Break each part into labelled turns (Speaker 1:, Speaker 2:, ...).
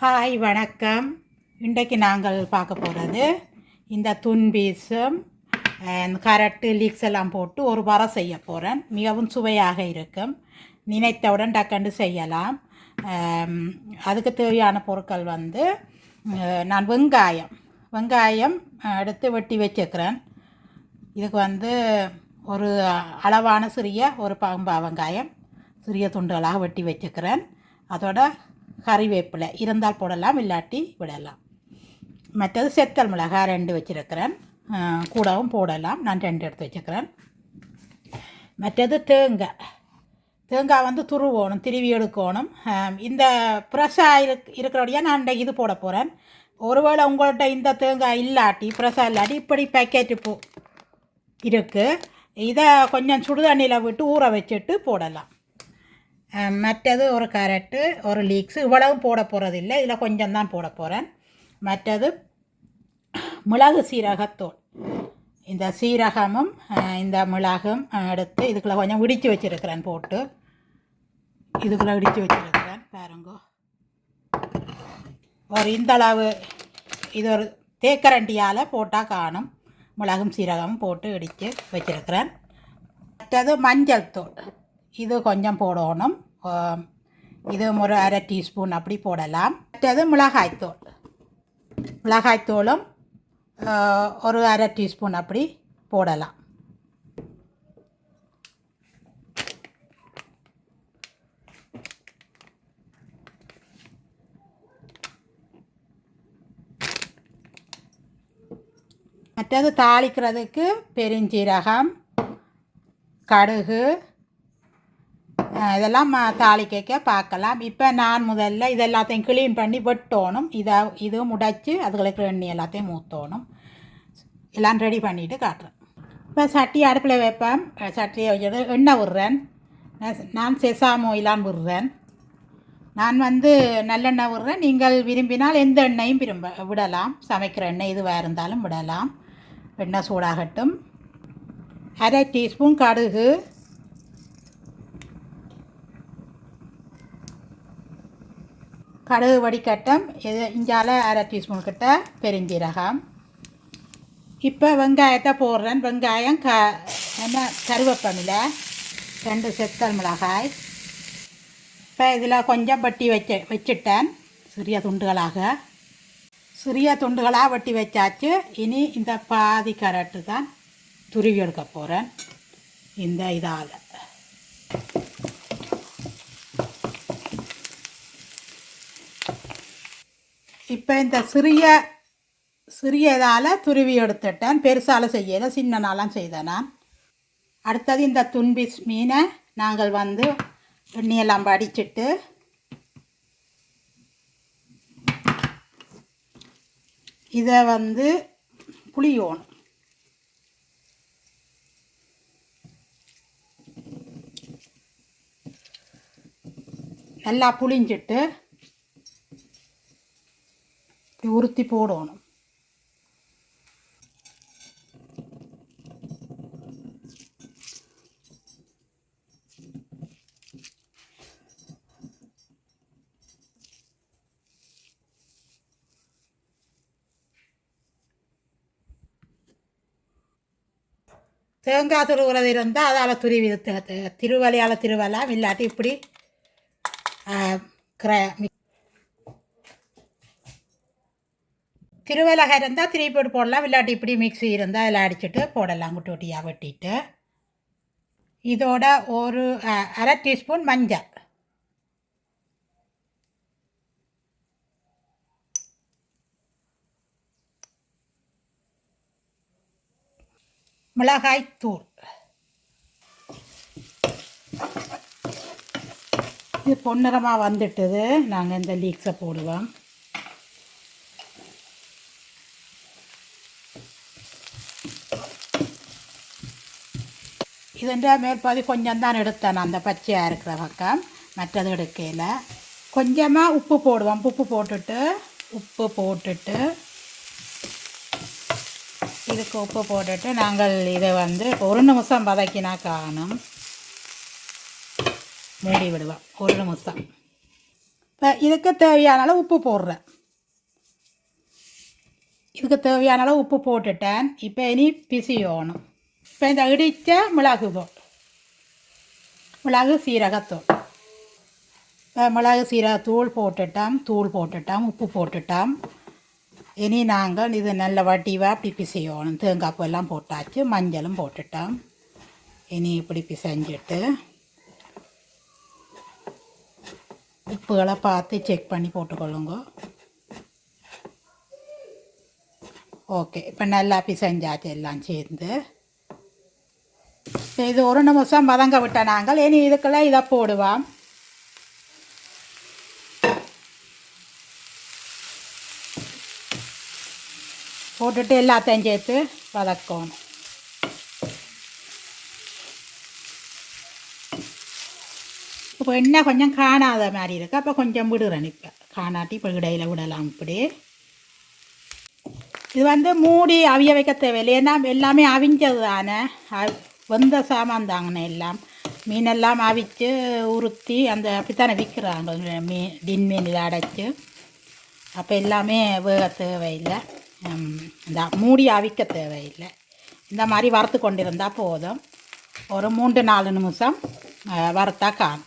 Speaker 1: Hi வணக்கம். இன்றைக்கு நாங்கள் பார்க்க போகிறது இந்த துன்பீஸும் கரட்டு லீக்ஸ் எல்லாம் போட்டு ஒரு வர செய்ய போகிறேன் மிகவும் சுவையாக இருக்கும். நினைத்தவுடன் டக்கண்டு செய்யலாம். Um, அதுக்கு தேவையான பொருட்கள் வந்து uh, நான் வெங்காயம் வெங்காயம் uh, எடுத்து வெட்டி வச்சுக்கிறேன். இதுக்கு வந்து ஒரு அளவான சிறிய ஒரு பம்பா வெங்காயம் சிறிய துண்டுகளாக வெட்டி வச்சுக்கிறேன். அதோட கறிவேப்பிலை இருந்தால் போடலாம் இல்லாட்டி விடலாம். மற்றது செத்தல் மிளகாய் ரெண்டு வச்சுருக்கிறேன். கூடவும் போடலாம். நான் ரெண்டு எடுத்து வச்சுக்கிறேன். மற்றது தேங்காய். தேங்காய் வந்து துருவோணும் திருவி எடுக்கணும். இந்த ஃப்ரெஷ்ஷாக இருக் இருக்கிறபடியாக நான் இது போட போகிறேன் ஒருவேளை உங்கள்கிட்ட இந்த தேங்காய் இல்லாட்டி ஃப்ரெஷ்ஷாக இல்லாட்டி இப்படி பேக்கெட்டு பூ இருக்குது இதை கொஞ்சம் சுடுதண்ணியில் விட்டு ஊற வச்சுட்டு போடலாம். மற்றது ஒரு கேரட்டு ஒரு லீக்ஸு இவ்வளவும் போட போகிறதில்ல இதில் கொஞ்சம் தான் போட போகிறேன் மற்றது மிளகு சீரகத்தூள். இந்த சீரகமும் இந்த மிளகும் எடுத்து இதுக்குள்ளே கொஞ்சம் இடித்து வச்சுருக்கிறேன் போட்டு. இதுக்குள்ளே இடித்து வச்சுருக்கிறேன். பாருங்கோ. ஒரு இந்த அளவு இது ஒரு தேக்கரண்டியால் போட்டால் காணும். மிளகும் சீரகமும் போட்டு இடித்து வச்சுருக்கிறேன். மற்றது மஞ்சள் தூள். இது கொஞ்சம் போடணும். இது ஒரு அரை டீஸ்பூன் அப்படி போடலாம். மற்றது மிளகாய்த்தூள் மிளகாய்த்தூளும் ஒரு அரை டீஸ்பூன் அப்படி போடலாம். மற்றது தாளிக்கிறதுக்கு பெருஞ்சீரகம் கடுகு இதெல்லாம் தாலி கேட்க பார்க்கலாம் இப்போ நான் முதல்ல இது எல்லாத்தையும் க்ளீன் பண்ணி வெட்டணும். இதை இதுவும் உடைச்சி அதுகளுக்கு எண்ணெய் எல்லாத்தையும் ஊற்றணும் எல்லாம் ரெடி பண்ணிவிட்டு காட்டுறேன். இப்போ சட்டி அடுப்பில் வைப்பேன். சட்டியை வச்சுட்டு எண்ணெய் விடுறேன். நான் நான் செசாமோ இலான் விடுறேன். நான் வந்து நல்லெண்ணெய் விடுறேன். நீங்கள் விரும்பினால் எந்த எண்ணெயும் விரும்ப விடலாம். சமைக்கிற எண்ணெய் இதுவாக இருந்தாலும் விடலாம். எண்ணெய் சூடாகட்டும். அரை டீஸ்பூன் கடுகு. கடுகு வடிகட்டம் இது இஞ்சால அரை டீஸ்பூன் கிட்ட பெருஞ்சீரகம். இப்போ வெங்காயத்தை போடுறேன். வெங்காயம் க என்ன கருவேப்பமில ரெண்டு செத்தல் மிளகாய். இப்போ இதில் கொஞ்சம் வெட்டி வச்சு வச்சுட்டேன். சிறிய துண்டுகளாக. சிறிய துண்டுகளாக வெட்டி வச்சாச்சு. இனி இந்த பாதி கரட்டு தான் துருவி எடுக்க போகிறேன் இந்த இதால். இப்போ இந்த சிறிய சிறியதால் துருவி எடுத்துட்டேன். பெருசால் செய்யலை சின்னனாலாம் செய்தேன். நான் அடுத்தது இந்த துன்பிஸ் மீனை நாங்கள் வந்து எண்ணெயெல்லாம் வடிச்சிட்டு இதை வந்து புளியோணும். நல்லா புளிஞ்சிட்டு இப்படி உருத்தி போடணும் தேங்காய் துருவுறது இருந்தால் அதால் துருவி த- த- திருவலையால் திருவலாம் இல்லாட்டி இப்படி ஆ, கிர திருவலகை இருந்தால் திருப்பி போட்டு போடலாம். இல்லாட்டி இப்படி மிக்ஸி இருந்தால் அதில் அடிச்சுட்டு போடலாம். குட்டி குட்டியாக வெட்டிட்டு. இதோட ஒரு அ, அரை டீஸ்பூன் மஞ்சள். மிளகாய் தூள். இது பொன்னிறமாக வந்துட்டது. நாங்கள் இந்த லீக்ஸை போடுவோம். இதுன்ற மேல்பாதி கொஞ்சம் தான் எடுத்தேன் அந்த பச்சையாக இருக்கிற பக்கம் மற்றது எடுக்கையில் கொஞ்சமாக உப்பு போடுவோம் உப்பு போட்டுட்டு உப்பு போட்டுட்டு இதுக்கு உப்பு போட்டுட்டு நாங்கள் இதை வந்து ஒரு நிமிஷம் வதக்கினா காணும் மூடி விடுவோம் ஒரு நிமிஷம் இப்போ இதுக்கு தேவையான அளவு உப்பு போடுறேன் இதுக்கு தேவையான அளவு உப்பு போட்டுட்டேன் இப்போ இனி பிசியோணும் இப்போ இந்த இடித்த மிளகு தூள் மிளகு சீரகத்தூள் இப்போ மிளகு தூள் போட்டுட்டோம் தூள் போட்டுட்டோம் உப்பு போட்டுட்டோம் இனி நாங்கள் இது நல்ல வட்டிவாக இப்படி பிசையணும் தேங்காய் எல்லாம் போட்டாச்சு மஞ்சளும் போட்டுட்டோம் இனி இப்படி பிசைஞ்சிட்டு உப்புகளை பார்த்து செக் பண்ணி போட்டுக்கொள்ளுங்க ஓகே இப்போ நல்லா பிசைஞ்சாச்சு எல்லாம் சேர்ந்து இது ஒரு நிமிஷம் வதங்க விட்ட நாங்கள். இனி இதுக்குள்ளே இதை போடுவோம். போட்டுட்டு எல்லாத்தையும் சேர்த்து வதக்கணும் இப்போ என்ன கொஞ்சம் காணாத மாதிரி இருக்கு. அப்போ கொஞ்சம் விடுறேன் இப்போ காணாட்டி இப்போ இடையில விடலாம் இப்படி. இது வந்து மூடி அவிய வைக்க தேவையில்லை. ஏன்னா எல்லாமே அவிஞ்சது தானே வெந்த சாமான் தாங்கண்ணே எல்லாம். மீனெல்லாம் அவிச்சு உருத்தி அந்த அப்படித்தானே விற்கிறாங்க. மீ டின் மீனில் அடைச்சி. அப்போ எல்லாமே வேக தேவையில்லை. இந்த மூடி அவிக்க தேவையில்லை. இந்த மாதிரி வறுத்து கொண்டிருந்தால் போதும். ஒரு மூன்று நாலு நிமிஷம் வறுத்தா காணும்.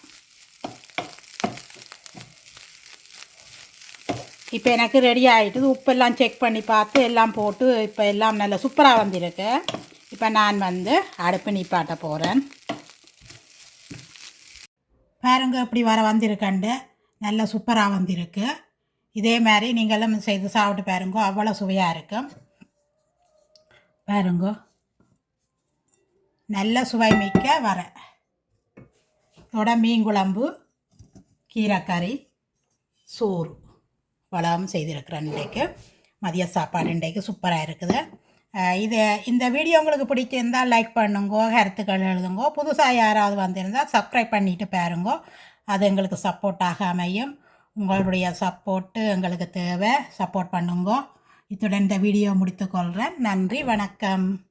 Speaker 1: இப்போ எனக்கு ரெடி ஆகிட்டுது உப்பெல்லாம் செக் பண்ணி பார்த்து எல்லாம் போட்டு இப்போ எல்லாம் நல்ல சூப்பராக வந்திருக்கு. இப்போ நான் வந்து அடுப்பு நிப்பாட்ட போகிறேன் பாருங்க இப்படி வர வந்திருக்கண்டு. நல்ல சூப்பராக வந்திருக்கு. இதே மாதிரி நீங்களும் செய்து சாப்பிட்டு பாருங்க அவ்வளோ சுவையாக இருக்கும் பாருங்க. நல்ல சுவை மிக்க வர. இதோட மீன் குழம்பு கீரைக்கறி சோறு. வளம் செய்திருக்கிறேன் இன்றைக்கு. மதிய சாப்பாடு இன்றைக்கு சூப்பராக இருக்குது. இது இந்த வீடியோ உங்களுக்கு பிடிச்சிருந்தால் லைக் பண்ணுங்கோ கருத்துக்கள் எழுதுங்கோ புதுசாக யாராவது வந்திருந்தால் சப்ஸ்கிரைப் பண்ணிவிட்டு பாருங்கோ. அது எங்களுக்கு சப்போர்ட்டாக அமையும். உங்களுடைய சப்போர்ட்டு எங்களுக்கு தேவை. சப்போர்ட் பண்ணுங்கோ. இத்துடன் இந்த வீடியோ முடித்துக்கொள்கிறேன் நன்றி வணக்கம்.